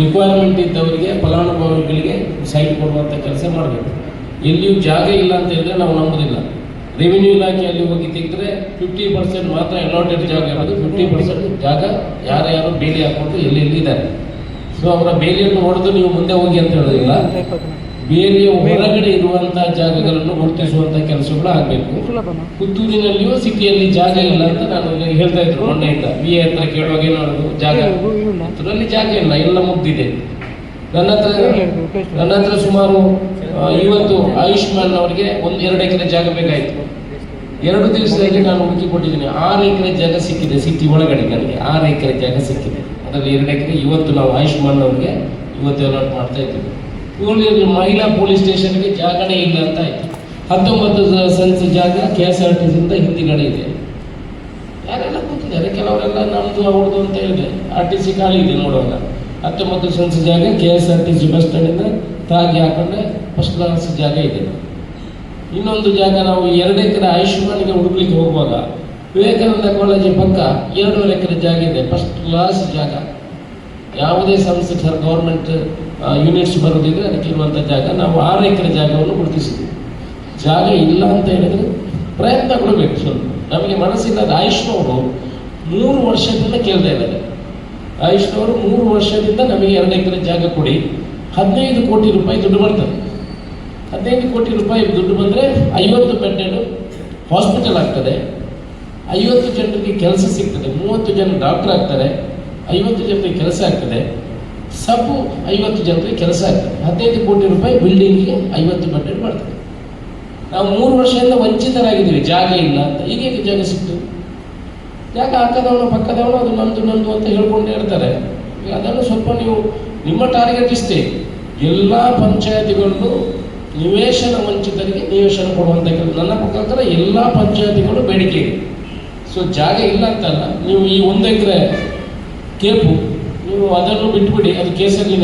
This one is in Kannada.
ರಿಕ್ವೈರ್ಮೆಂಟ್ ಇದ್ದವರಿಗೆ, ಫಲಾನುಭವಿಗಳಿಗೆ ಸೈಟ್ ಕೊಡುವಂಥ ಕೆಲಸ ಮಾಡಬೇಕು. ಎಲ್ಲಿಯೂ ಜಾಗ ಇಲ್ಲ ಅಂತ ಹೇಳಿದ್ರೆ ನಾವು ನಂಬೋದಿಲ್ಲ. ರೆವಿನ್ಯೂ ಇಲಾಖೆಯಲ್ಲಿ ಹೋಗಿ ತೆಗೆದ್ರೆ ಫಿಫ್ಟಿ ಪರ್ಸೆಂಟ್ ಮಾತ್ರ ಅಲಾಟೆಡ್ ಜಾಗ ಇರೋದು. ಫಿಫ್ಟಿ ಪರ್ಸೆಂಟ್ ಜಾಗ ಯಾರ್ಯಾರು ಬೇಲಿ ಹಾಕೊಂಡು ಎಲ್ಲೆಲ್ಲಿದ್ದಾರೆ ಸೊ ಅವರ ಬೇಲಿಯನ್ನು ಹೊಡೆದು ನೀವು ಮುಂದೆ ಹೋಗಿ ಅಂತ ಹೇಳೋದಿಲ್ಲ. ಬೇಲಿಯ ಹೊರಗಡೆ ಇರುವಂತಹ ಜಾಗಗಳನ್ನು ಗುರುತಿಸುವಂತಹ ಕೆಲಸಗಳು ಆಗಬೇಕು ಪುತ್ತೂರಿನಲ್ಲಿಯೂ ಸಿಟಿಯಲ್ಲಿ ಜಾಗ ಇಲ್ಲ ಅಂತ ನಾನು ಹೇಳ್ತಾ ಇದ್ರು ಮೊನ್ನೆಯಿಂದ. ವಿ ಎ ಹತ್ರ ಕೇಳುವಾಗ ಏನಾದ್ರು ಜಾಗ? ಪುತ್ತೂರಲ್ಲಿ ಜಾಗ ಇಲ್ಲ ಎಲ್ಲ ಮುಗ್ದಿದೆ. ನನ್ನ ಹತ್ರ ನನ್ನ ಹತ್ರ ಸುಮಾರು ಇವತ್ತು ಆಯುಷ್ಮಾನ್ ಅವರಿಗೆ ಒಂದು ಎರಡು ಎಕರೆ ಜಾಗ ಬೇಕಾಯಿತು. ಎರಡು ದಿವಸದಲ್ಲಿ ನಾನು ಹುಡುಕಿ ಕೊಟ್ಟಿದ್ದೀನಿ. ಆರು ಎಕರೆ ಜಾಗ ಸಿಕ್ಕಿದೆ ಸಿಟಿ ಒಳಗಡೆ ನನಗೆ. ಆರು ಎಕರೆ ಜಾಗ ಸಿಕ್ಕಿದೆ. ಅದರಲ್ಲಿ ಎರಡು ಎಕರೆ ಇವತ್ತು ನಾವು ಆಯುಷ್ಮಾನ್ ಅವರಿಗೆ ಇವತ್ತು ಅಲಾಟ್ ಮಾಡ್ತಾ ಇದ್ದೀವಿ. ಇವರು ಮಹಿಳಾ ಪೊಲೀಸ್ ಸ್ಟೇಷನ್ಗೆ ಜಾಗನೇ ಇಲ್ಲ ಅಂತ ಆಯ್ತು. ಹತ್ತೊಂಬತ್ತು ಸೆನ್ಸ್ ಜಾಗ ಕೆ ಎಸ್ ಆರ್ ಟಿ ಸಿಂದ ಹಿಂದಿಗಡೆ ಇದೆ. ಯಾರೆಲ್ಲ ಕೂತಿದ್ದಾರೆ? ಕೆಲವರೆಲ್ಲ ನಮ್ಮದು ಅವ್ರದ್ದು ಅಂತ ಹೇಳಿದೆ ಆರ್ ಟಿ ಸಿ ಖಾಲಿ ಇದೆ ನೋಡೋಣ. ಹತ್ತೊಂಬತ್ತು ಸೆನ್ಸ್ ಜಾಗ K S R T C bus ಸ್ಟ್ಯಾಂಡಿಂದ ತಾಗಿ ಹಾಕೊಂಡೆ ಫಸ್ಟ್ ಕ್ಲಾಸ್ ಜಾಗ ಇದೆ. ಇನ್ನೊಂದು ಜಾಗ ನಾವು ಎರಡು ಎಕರೆ ಆಯುಷ್ಮಾನ್ಗೆ ಹುಡುಕ್ಲಿಕ್ಕೆ ಹೋಗುವಾಗ ವಿವೇಕಾನಂದ ಕಾಲೇಜು ಪಕ್ಕ ಎರಡೂವರೆ ಎಕರೆ ಜಾಗ ಇದೆ. ಫಸ್ಟ್ ಕ್ಲಾಸ್ ಜಾಗ. ಯಾವುದೇ ಸಂಸ್ಥೆ ಗೌರ್ಮೆಂಟ್ ಯೂನಿಟ್ಸ್ ಬರೋದಿದ್ರೆ ಅದಕ್ಕೆ ಇರುವಂಥ ಜಾಗ, ನಾವು ಆರು ಎಕರೆ ಜಾಗವನ್ನು ಗುರುತಿಸಿದ್ವಿ. ಜಾಗ ಇಲ್ಲ ಅಂತ ಹೇಳಿದ್ರೆ ಪ್ರಯತ್ನ ಕೊಡಬೇಕು ಸ್ವಲ್ಪ. ನಮಗೆ ಮನಸ್ಸಿಲ್ಲದ ಆಯುಷ್ನವರು ಮೂರು ವರ್ಷದಿಂದ ಕೇಳ್ತಾ ಇದ್ದಾರೆ. ಆಯುಷ್ನವರು ಮೂರು ವರ್ಷದಿಂದ ನಮಗೆ ಎರಡು ಎಕರೆ ಜಾಗ ಕೊಡಿ. ಹದಿನೈದು ಕೋಟಿ ರೂಪಾಯಿ ದುಡ್ಡು ಬರ್ತದೆ. ಹದಿನೈದು ಕೋಟಿ ರೂಪಾಯಿ ದುಡ್ಡು ಬಂದರೆ ಐವತ್ತು ಬೆಡ್ಡೆಡ್ ಹಾಸ್ಪಿಟಲ್ ಆಗ್ತದೆ. ಐವತ್ತು ಜನರಿಗೆ ಕೆಲಸ ಸಿಗ್ತದೆ. ಮೂವತ್ತು ಜನ ಡಾಕ್ಟರ್ ಆಗ್ತಾರೆ. ಐವತ್ತು ಜನರಿಗೆ ಕೆಲಸ ಆಗ್ತದೆ. ಸಬ್ಬು ಐವತ್ತು ಜನರಿಗೆ ಕೆಲಸ ಆಗ್ತದೆ. ಹದಿನೈದು ಕೋಟಿ ರೂಪಾಯಿ ಬಿಲ್ಡಿಂಗ್ಗೆ ಐವತ್ತು ಬೆಡ್ಡೆಡ್ ಮಾಡ್ತದೆ ನಾವು ಮೂರು ವರ್ಷದಿಂದ ವಂಚಿತರಾಗಿದ್ದೀವಿ. ಜಾಗ ಇಲ್ಲ ಅಂತ. ಈಗ ಹೇಗೆ ಜಾಗ ಸಿಕ್ತು? ಜಾಗ ಹಾಕದವನು ಪಕ್ಕದವನು, ಅದು ನಂದು ನಂದು ಅಂತ ಹೇಳ್ಕೊಂಡು ಇರ್ತಾರೆ. ಅದನ್ನು ಸ್ವಲ್ಪ ನೀವು ನಿಮ್ಮ ಟಾರ್ಗೆಟ್ ಇಷ್ಟೇ ಎಲ್ಲ ಪಂಚಾಯತಿಗಳನ್ನು ನಿವೇಶನ ವಂಚಿತರಿಗೆ ನಿವೇಶನ ಕೊಡುವಂಥ ನನ್ನ ಮುಖಾಂತರ ಎಲ್ಲ ಪಂಚಾಯತಿಗಳು ಬೇಡಿಕೆ ಇದೆ. ಸೊ ಜಾಗ ಇಲ್ಲ ಅಂತಲ್ಲ. ನೀವು ಈ ಒಂದು ಎಕರೆ ಕೇಪು ನೀವು ಅದನ್ನು ಬಿಟ್ಬಿಡಿ ಅದು ಕೇಸಲ್ಲಿ